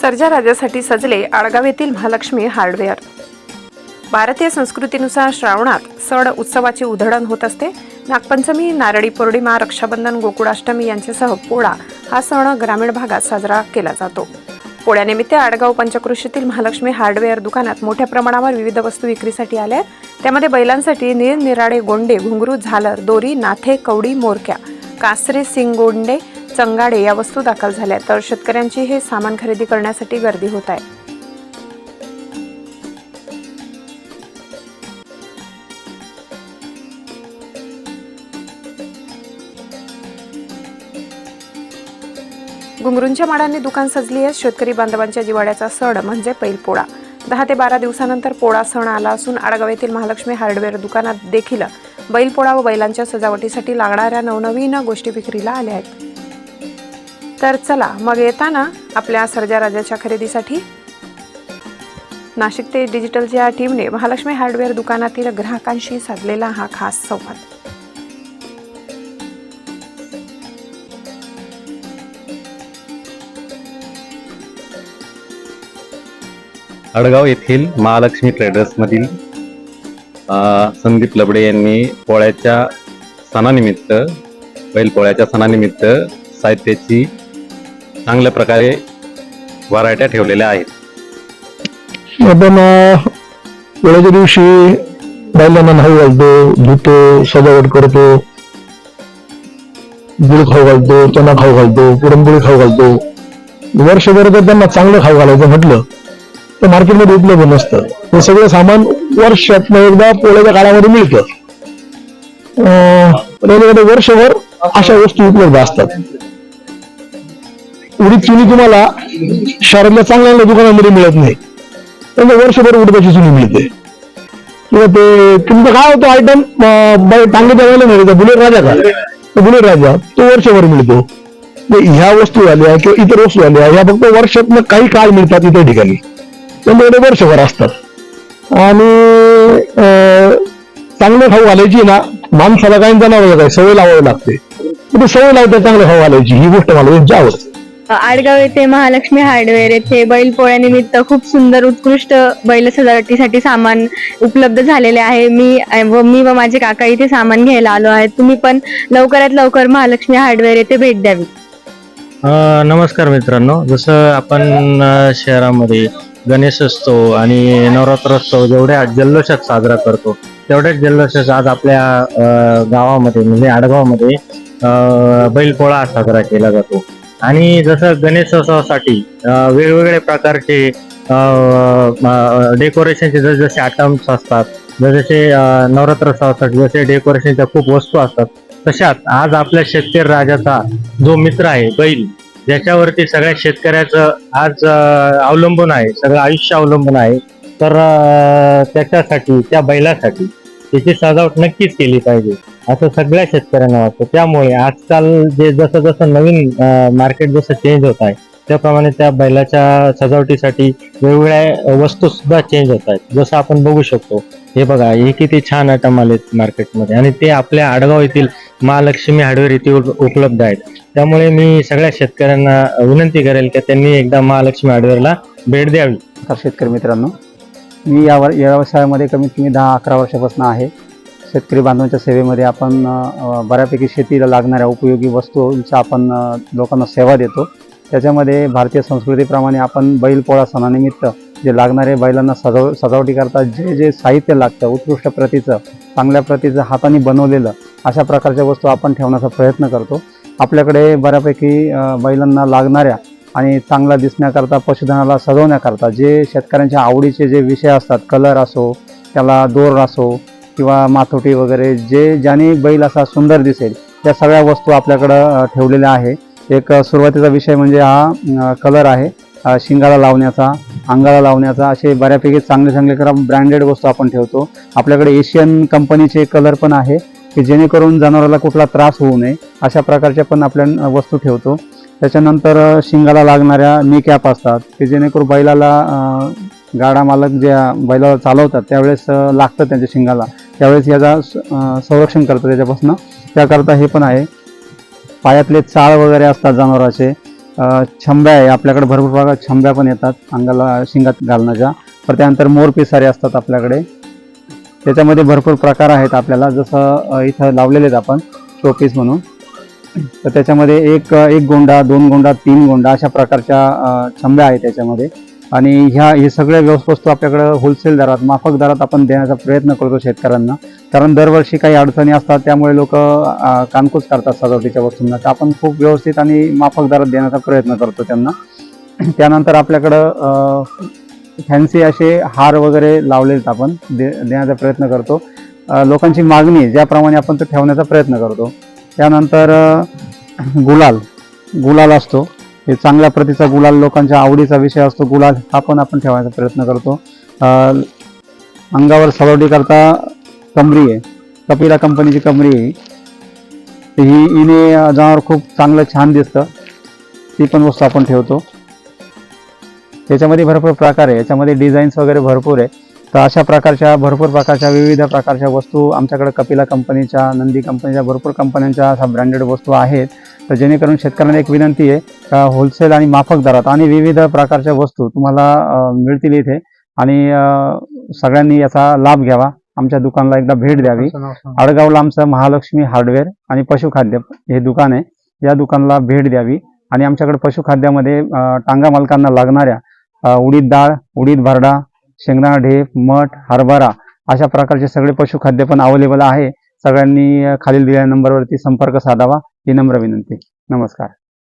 सर्जा राजासाठी सजले आळगाव येथील महालक्ष्मी हार्डवेअर. भारतीय संस्कृतीनुसार श्रावणात सण उत्सवाची उधळण होत असते. नागपंचमी नारळी पौर्णिमा रक्षाबंधन गोकुळाष्टमी यांच्यासह पोळा हा सण ग्रामीण भागात साजरा केला जातो. पोळ्यानिमित्त आडगाव पंचकृषीतील महालक्ष्मी हार्डवेअर दुकानात मोठ्या प्रमाणावर विविध वस्तू विक्रीसाठी आल्या आहेत. त्यामध्ये बैलांसाठी निरनिराळे गोंडे घुंगरू झालर दोरी नाथे कवडी मोरक्या कासरे सिंगोंडे चंगाडे या वस्तू दाखल झाल्या तर शेतकऱ्यांची हे सामान खरेदी करण्यासाठी गर्दी होत आहे. घुंगरूंच्या माडांनी दुकान सजली आहे. शेतकरी बांधवांच्या जिवाड्याचा सण म्हणजे बैलपोळा. दहा ते बारा दिवसानंतर पोळा सण आला असून आडगाव येथील महालक्ष्मी हार्डवेअर दुकानात देखील बैलपोळा व बैलांच्या सजावटीसाठी लागणाऱ्या नवनवीन गोष्टी विक्रीला आल्या आहेत. तर चला मग येताना आपल्या सर्जा राजाच्या खरेदीसाठी नाशिक ते डिजिटलच्या टीमने महालक्ष्मी हार्डवेअर दुकानातील ग्राहकांशी साधलेला हा खास संवाद. अडगाव येथील महालक्ष्मी ट्रेडर्समधील संदीप लबडे यांनी पोळ्याच्या सणानिमित्त बैल पोळ्याच्या सणानिमित्त साहित्याची चांगल्या प्रकारे व्हरायट्या ठेवलेल्या आहेत. आपण पोळ्याच्या दिवशी बैलांना न्हाऊ घालतो धुतो सजावट करतो गुळ खाऊ घालतो चणा खाऊ घालतो पुरणपोळी खाऊ घालतो. वर्षभर जर त्यांना चांगलं खाऊ घालायचं म्हटलं. तर मार्केटमध्ये उपलब्ध नसतं. हे सगळं सामान वर्षातनं एकदा पोळ्याच्या काळामध्ये मिळतं. अं, रेल्वेमध्ये वर्षभर अशा वस्तू उपलब्ध असतात. उडीद चुनी तुम्हाला शहरातल्या चांगल्या दुकानामध्ये मिळत नाही. त्यांना वर्षभर उडदाची चुनी मिळते. किंवा ते तुमचं काय होतं आयटम टांगे द्यायला नाही बुलेट राजा का? बुलेट राजा तो वर्षभर मिळतो. ह्या वस्तू आल्या किंवा इतर वस्तू आल्या ह्या फक्त वर्षातनं काही काळ मिळतात इतर ठिकाणी. त्यामुळे ते वर्षभर असतात. आणि अं, चांगलं खाऊ घालायची ना माणसाला काही जनावर काय सवय लावावी लागते. ते सवय लावते चांगलं खाऊ घालायची ही गोष्ट मला यांची आवडते. आडगाव येथे महालक्ष्मी हार्डवेअर येथे बैलपोळ्यानिमित्त खूप सुंदर उत्कृष्ट बैल सजावटीसाठी सामान उपलब्ध झालेले आहे. मी व मी व माझे काका इथे सामान घ्यायला आलो आहे. तुम्ही पण लवकरात लवकर महालक्ष्मी हार्डवेअर येथे भेट द्यावी. अ, नमस्कार मित्रांनो. जसं आपण शहरामध्ये गणेशोत्सव आणि नवरात्रोत्सव जेवढ्या जल्लोषात साजरा करतो तेवढ्याच जल्लोषात आज आपल्या गावामध्ये म्हणजे आडगावमध्ये बैलपोळा साजरा केला जातो. आणि जसं गणेशोत्सवासाठी वेगवेगळ्या प्रकारचे डेकोरेशनचे जसे जसे आयटम्स असतात जसे नवरात्र नवरात्रोत्सवासाठी जसे डेकोरेशनच्या खूप वस्तू असतात तशाच आज आपल्या शेतकरी राजाचा जो मित्र आहे बैल ज्याच्यावरती सगळ्या शेतकऱ्याचं आज अवलंबून आहे सगळं आयुष्य अवलंबून आहे तर त्याच्यासाठी त्या बैलासाठी त्याची सजावट नक्कीच केली पाहिजे असं सगळ्या शेतकऱ्यांना वाटतं. त्यामुळे आजकाल जे जसं जसं नवीन मार्केट जसं चेंज होत आहे त्याप्रमाणे त्या बैलाच्या सजावटीसाठी वेगवेगळ्या वस्तू सुद्धा चेंज होत आहेत. जसं आपण बघू शकतो हे बघा हे किती छान आयटम आलेत मार्केटमध्ये आणि ते आपल्या आडगाव येथील महालक्ष्मी हार्डवेअर येथे उपलब्ध आहेत. त्यामुळे मी सगळ्या शेतकऱ्यांना विनंती करेल की त्यांनी एकदा महालक्ष्मी हार्डवेअरला भेट द्यावी. नमस्कार शेतकरी मित्रांनो. मी या वर या व्यवसायामध्ये कमीत कमी दहा अकरा वर्षापासून आहे. शेतकरी बांधवांच्या सेवेमध्ये आपण बऱ्यापैकी शेतीला लागणाऱ्या उपयोगी वस्तूंचा आपण लोकांना सेवा देतो. त्याच्यामध्ये भारतीय संस्कृतीप्रमाणे आपण बैलपोळा सणानिमित्त जे लागणारे बैलांना सजाव सजावटीकरता जे जे साहित्य लागतं उत्कृष्ट प्रतीचं चांगल्या प्रतीचं हाताने बनवलेलं अशा प्रकारच्या वस्तू आपण ठेवण्याचा प्रयत्न करतो. आपल्याकडे बऱ्यापैकी बैलांना लागणाऱ्या आणि चांगला दिसण्याकरता पशुधनाला सजवण्याकरता जे शेतकऱ्यांच्या आवडीचे जे विषय असतात कलर असो त्याला दोर असो किंवा माथोटी वगैरे जे ज्याने बैल असा सुंदर दिसेल त्या सगळ्या वस्तू आपल्याकडं ठेवलेल्या आहे. एक सुरुवातीचा विषय म्हणजे हा कलर आहे. शिंगाळा शिंगाला लावण्याचा अंगाला लावण्याचा असे बऱ्यापैकी चांगले चांगले करा ब्रँडेड वस्तू आपण ठेवतो. आपल्याकडे एशियन कंपनीचे कलर पण आहे की जेणेकरून जनावराला कुठला त्रास होऊ नये. अशा प्रकारच्या पण आपल्या वस्तू ठेवतो. त्याच्यानंतर शिंगाला लागणाऱ्या नी कॅप असतात की जेणेकरून बैलाला गाडा मालक ज्या बैलाला चालवतात त्यावेळेस लागतं त्यांच्या शिंगाला. त्यावेळेस याचा स- संरक्षण करतं त्याच्यापासून. त्याकरता हे पण आहे. पायातले चाळ वगैरे असतात जनावराचे छंब्या आहे. आपल्याकडे भरपूर प्रकार छंब्या पण येतात अंगाला शिंगात घालण्याच्या. तर त्यानंतर मोर पिसारे असतात आपल्याकडे. त्याच्यामध्ये भरपूर प्रकार आहेत आपल्याला. जसं इथं लावलेले आहेत आपण शोपीस म्हणून. तर त्याच्यामध्ये एक एक गोंडा दोन गोंडा तीन गोंडा अशा प्रकारच्या छंब्या आहेत त्याच्यामध्ये. आणि ह्या हे सगळ्या व्यवस- वस्तू आपल्याकडं होलसेल दरात माफक दरात आपण देण्याचा प्रयत्न करतो शेतकऱ्यांना. कारण दरवर्षी काही अडचणी असतात त्यामुळे लोक कानकूच करतात सजावटीच्या वस्तूंना. तर आपण खूप व्यवस्थित आणि माफक दरात देण्याचा प्रयत्न करतो त्यांना. त्यानंतर आपल्याकडं फॅन्सी असे हार वगैरे लावलेले आपण दे देण्याचा प्रयत्न करतो. लोकांची मागणी ज्याप्रमाणे आपण ते ठेवण्याचा प्रयत्न करतो. त्यानंतर गुलाल. गुलाल असतो. हे चांगल्या प्रतीचा गुलाल लोकांच्या आवडीचा विषय असतो. गुलाल हा पण आपण ठेवायचा प्रयत्न करतो. अंगावर सजावटी करता कमरी आहे. कपिला कंपनीची कमरी आहे ही. हिने जनावर खूप चांगलं छान दिसतं. ती पण वस्तू आपण ठेवतो. याच्यामध्ये भरपूर प्रकार आहे. याच्यामध्ये डिझाईन्स वगैरे भरपूर आहे. तर अशा प्रकारच्या भरपूर प्रकारच्या विविध प्रकारच्या वस्तू आमच्याकडे कपिला कंपनीच्या नंदी कंपनीच्या भरपूर कंपन्यांच्या अशा ब्रँडेड वस्तू आहेत. तर जेणेकरून शेतकऱ्यांना एक विनंती आहे का होलसेल आणि माफक दरात आणि विविध प्रकारच्या वस्तू तुम्हाला मिळतील इथे. आणि सगळ्यांनी याचा लाभ घ्यावा. आमच्या दुकानाला एकदा भेट द्यावी. आडगावला आमचं महालक्ष्मी हार्डवेअर आणि पशुखाद्य हे दुकान आहे. या दुकानाला भेट द्यावी. आणि आमच्याकडे पशुखाद्यामध्ये टांगा मालकांना लागणाऱ्या उडीद डाळ उडीद भरडा शेंगदाणा ढेप मठ हरभरा अशा प्रकारचे सगळे पशुखाद्य पण अवेलेबल आहे. सगळ्यांनी खालील दिलेल्या नंबरवरती संपर्क साधावा. ही नम्र विनंती. नमस्कार.